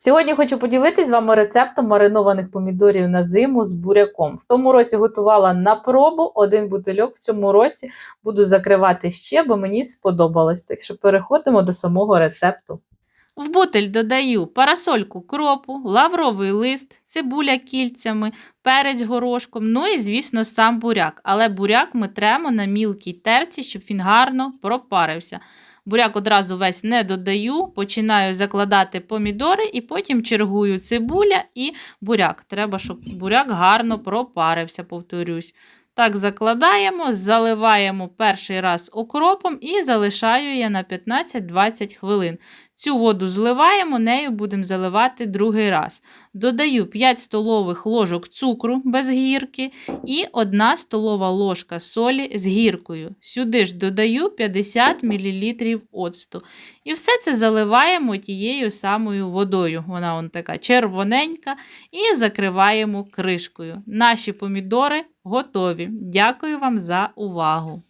Сьогодні хочу поділитись з вами рецептом маринованих помідорів на зиму з буряком. В тому році готувала на пробу один бутильок. В цьому році буду закривати ще, бо мені сподобалось. Так що переходимо до самого рецепту. В бутиль додаю парасольку кропу, лавровий лист, цибуля кільцями, перець горошком, ну і, звісно, сам буряк. Але буряк ми тремо на мілкій терці, щоб він гарно пропарився. Буряк одразу весь не додаю, починаю закладати помідори і потім чергую цибуля і буряк. Треба, щоб буряк гарно пропарився, повторюсь. Так, закладаємо, заливаємо перший раз окропом і залишаю я на 15-20 хвилин. Цю воду зливаємо, нею будемо заливати другий раз. Додаю 5 столових ложок цукру без гірки і 1 столова ложка солі з гіркою. Сюди ж додаю 50 мл оцту. І все це заливаємо тією самою водою. Вона он така червоненька. І закриваємо кришкою. Наші помідори готові. Дякую вам за увагу!